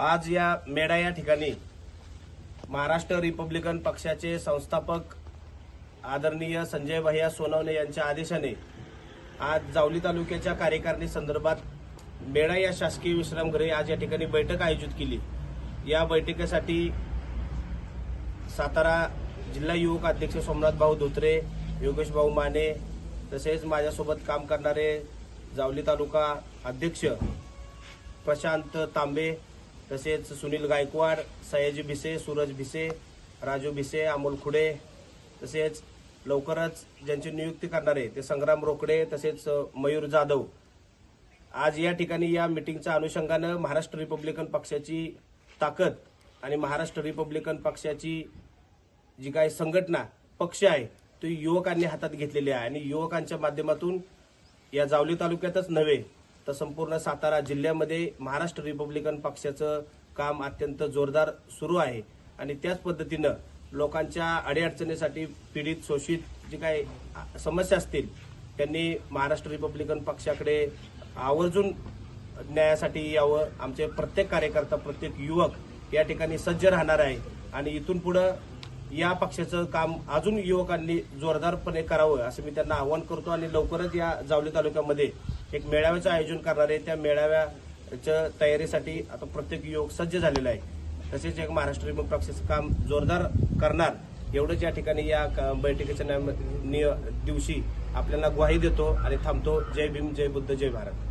आज या मेडा या ठिकाणी महाराष्ट्र रिपब्लिकन पक्षाचे संस्थापक आदरणीय संजय भैया सोनवणे यांच्या आदेशाने आज जावली तालुक्याच्या कार्यकारिणी संदर्भात मेडा या शासकीय विश्रामगृही आज या ठिकाणी बैठक आयोजित केली. या बैठकीसाठी सातारा जिल्हा युवक अध्यक्ष सोमनाथ भाऊ धोत्रे योगेश भाऊ माने तसेच माझ्यासोबत काम करणारे जावली तालुका अध्यक्ष प्रशांत तांबे तसेच सुनील गायकवाड सयाजी भिसे सूरज भिसे राजू भिसे अमोल खुडे तसेच लवकरच ज्यांची नियुक्ती करणारे ते संग्राम रोकडे तसेच मयूर जाधव. आज या ठिकाणी या मिटिंगच्या अनुषंगानं महाराष्ट्र रिपब्लिकन पक्षाची ताकद आणि महाराष्ट्र रिपब्लिकन पक्षाची जी काही संघटना पक्ष आहे तो युवकांनी हातात घेतलेली आहे. आणि युवकांच्या माध्यमातून या जावली तालुक्यातच नव्हे तर संपूर्ण सातारा जिल्ह्यामध्ये महाराष्ट्र रिपब्लिकन पक्षाचं काम अत्यंत जोरदार सुरू आहे. आणि त्याच पद्धतीनं लोकांच्या अडीअडचणीसाठी पीडित शोषित जी काही समस्या असतील त्यांनी महाराष्ट्र रिपब्लिकन पक्षाकडे आवर्जून न्यायासाठी यावं. आमचे प्रत्येक कार्यकर्ता प्रत्येक युवक या ठिकाणी सज्ज राहणार आहे. आणि इथून पुढं या पक्षाचं काम अजून युवकांनी जोरदारपणे करावं असं मी त्यांना आवाहन करतो. आणि लवकरच या जावली तालुक्यामध्ये एक मेळाव्याचं आयोजन करणार आहे त्या मेळाव्याच्या तयारीसाठी आता प्रत्येक युवक सज्ज झालेला आहे. तसेच एक महाराष्ट्र रिमोट पक्षाचं काम जोरदार करणार एवढंच या ठिकाणी या बैठकीच्या निय- दिवशी आपल्याला ग्वाही देतो आणि थांबतो. जय भीम जय बुद्ध जय भारत.